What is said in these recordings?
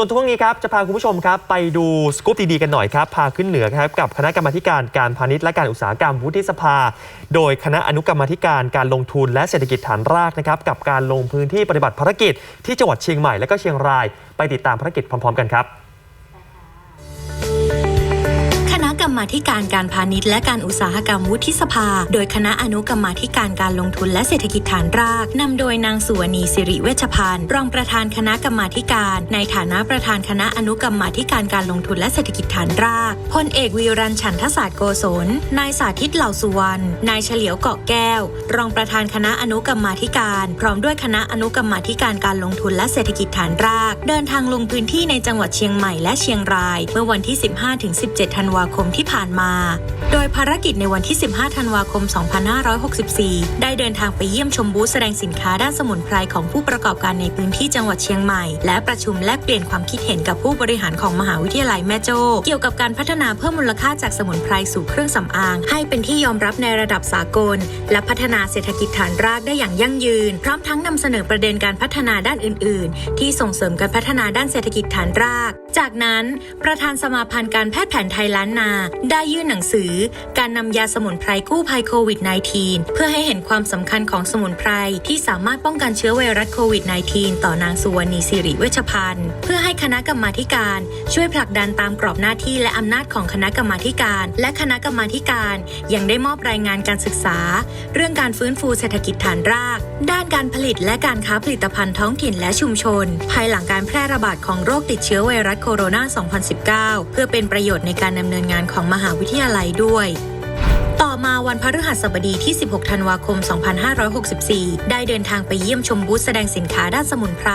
ส่วนทั่วงนี้ครับจะพาคุณผู้ชมครับไปดูสกู๊ปดีๆกันหน่อยครับ พาขึ้นเหนือครับกับคณะกรรมการการพาณิชย์และการอุตสาหกรรมวุฒิสภา โดยคณะอนุกรรมธิการการลงทุนและเศรษฐกิจฐานรากนะครับกับการลงพื้นที่ปฏิบัติภารกิจที่จังหวัดเชียงใหม่และก็เชียงราย ไปติดตามภารกิจพร้อม ๆ กันครับ มาธิการการพาณิชย์และการอุตสาหกรรมวุฒิสภา โดยคณะอนุกรรมาธิการการลงทุนและเศรษฐกิจฐานราก นำโดยนางสุวรรณีสิริเวชพันธ์รองประธานคณะกรรมาธิการ ในฐานะประธานคณะอนุกรรมาธิการการลงทุนและเศรษฐกิจฐานรากพลเอกวีรันฉันทศาสตร์โกศลนายสาธิตเหล่าสุวรรณนายเฉลียวเกาะแก้ว รองประธานคณะอนุกรรมาธิการ พร้อมด้วยคณะอนุกรรมาธิการการลงทุนและเศรษฐกิจฐานราก เดินทางลงพื้นที่ในจังหวัดเชียงใหม่และเชียงราย เมื่อวันที่ 15-17 ธันวาคมที่ผ่านมา โดยภารกิจในวันที่ 15 ธันวาคม 2564 ได้เดินทางไปเยี่ยมชมบูธแสดงสินค้าด้านสมุนไพรของผู้ประกอบการในพื้นที่จังหวัดเชียงใหม่ และประชุมแลกเปลี่ยนความคิดเห็นกับผู้บริหารของมหาวิทยาลัยแม่โจ้เกี่ยวกับการพัฒนาเพิ่มมูลค่าจากสมุนไพรสู่เครื่องสำอาง ให้เป็นที่ยอมรับในระดับสากล และพัฒนาเศรษฐกิจฐานรากได้อย่างยั่งยืน พร้อมทั้งนำเสนอประเด็นการพัฒนาด้านอื่น ๆ ที่ส่งเสริมการพัฒนาด้านเศรษฐกิจฐานราก จากนั้น ประธานสมาพันธ์การแพทย์แผนไทยล้านนาได้ยื่นหนังสือ การนำยาสมุนไพรกู้ภัยโควิด -19 เพื่อให้เห็นความสำคัญของสมุนไพรที่สามารถป้องกันเชื้อไวรัสโควิด -19 ต่อนางสุวรรณีสิริเวชพันธ์เพื่อให้คณะกรรมาการช่วยผลักดันตามกรอบหน้าที่และอำนาจของคณะกรรมาการ และคณะกรรมาการยังได้มอบรายงานการศึกษา เรื่องการฟื้นฟูเศรษฐกิจฐานราก ด้านการผลิตและการค้าผลิตภัณฑ์ท้องถิ่นและชุมชน ภายหลังการแพร่ระบาดของโรคติดเชื้อไวรัสโคโรนา 2019 เพื่อเป็นประโยชน์ในการดำเนินงานของมหาวิทยาลัยด้วย วันพฤหัสบดีที่ 16 ธันวาคม 2564 ได้เดินทางไปเยี่ยมชมบูธแสดงสินค้าด้านสมุนไพร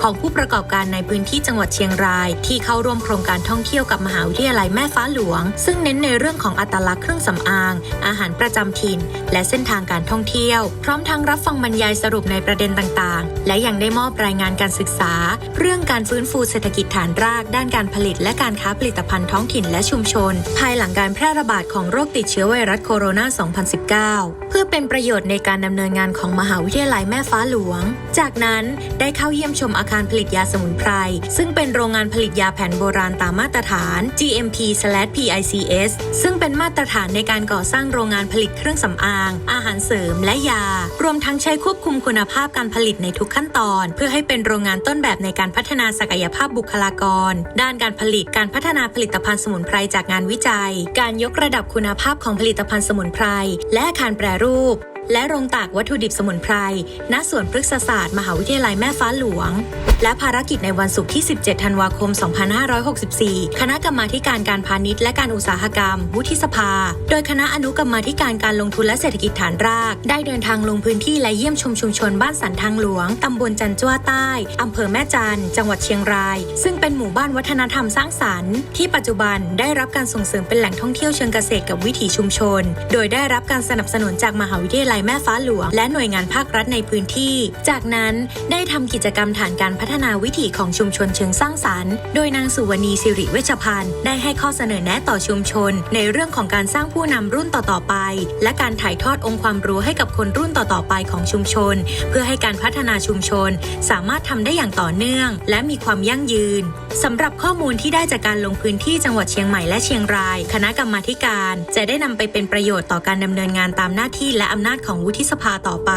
ของผู้ประกอบการในพื้นที่จังหวัดเชียงราย ที่เข้าร่วมโครงการท่องเที่ยวกับมหาวิทยาลัยแม่ฟ้าหลวง ซึ่งเน้นในเรื่องของอัตลักษณ์เครื่องสำอาง อาหารประจำถิ่น และเส้นทางการท่องเที่ยว พร้อมทั้งรับฟังบรรยายสรุปในประเด็นต่างๆ และยังได้มอบรายงานการศึกษา เรื่องการฟื้นฟูเศรษฐกิจฐานราก ด้านการผลิต และการค้าผลิตภัณฑ์ท้องถิ่นและชุมชน ภายหลังการแพร่ระบาดของโรคติดเชื้อไวรัสโคโรนา2019 เพื่อเป็นประโยชน์ในการดำเนินงานของมหาวิทยาลัยแม่ฟ้าหลวง จากนั้นได้เข้าเยี่ยมชมอาคารผลิตยาสมุนไพร ซึ่งเป็นโรงงานผลิตยาแผนโบราณตามมาตรฐาน GMP/PICS ซึ่งเป็นมาตรฐานในการก่อสร้างโรงงานผลิตเครื่องสำอาง อาหารเสริมและยา รวมทั้งใช้ควบคุมคุณภาพการผลิตในทุกขั้นตอน เพื่อให้เป็นโรงงานต้นแบบในการพัฒนาศักยภาพบุคลากร ด้านการผลิตการพัฒนาผลิตภัณฑ์สมุนไพรจากงานวิจัย การยกระดับคุณภาพของผลิตภัณฑ์สมุนไพรและอาคารแปรรูป และโรงตากวัตถุดิบสมุนไพร ณ สวนพฤกษศาสตร์ มหาวิทยาลัยแม่ฟ้าหลวง และภารกิจในวันศุกร์ที่ 17 ธันวาคม 2564 คณะกรรมาการการพาณิชย์และการอุตสาหกรรม วุฒิสภา โดยคณะอนุกรรมาการการลงทุนและเศรษฐกิจฐานราก ได้เดินทางลงพื้นที่และเยี่ยมชมชุมชนบ้านสันทางหลวง ตำบลจันจ้วใต้ อำเภอแม่จัน จังหวัดเชียงราย ซึ่งเป็นหมู่บ้านวัฒนธรรมสร้างสรรค์ ที่ปัจจุบันได้รับการส่งเสริมเป็นแหล่งท่องเที่ยวเชิงเกษตรกับวิถีชุมชน โดยได้รับการสนับสนุนจากมหาวิทยาลัยแม่ฟ้าหลวง และหน่วยงานภาครัฐในพื้นที่ จากนั้นได้ทำกิจกรรมฐานการพัฒนาวิถีของชุมชนเชิงสร้างสรรค์ โดยนางสุวรรณีสิริเวชพันธ์ได้ให้ข้อเสนอแนะต่อชุมชน ในเรื่องของการสร้างผู้นำรุ่นต่อๆไป และการถ่ายทอดองค์ความรู้ให้กับคนรุ่นต่อๆไปของชุมชน เพื่อให้การพัฒนาชุมชน สามารถทำได้อย่างต่อเนื่อง และมีความยั่งยืน สำหรับข้อมูลที่ได้จากการลงพื้นที่จังหวัดเชียงใหม่และเชียงราย คณะกรรมาธิการ จะได้นำไปเป็นประโยชน์ต่อการดำเนินงานตามหน้าที่และอำนาจของวุฒิสภาต่อไป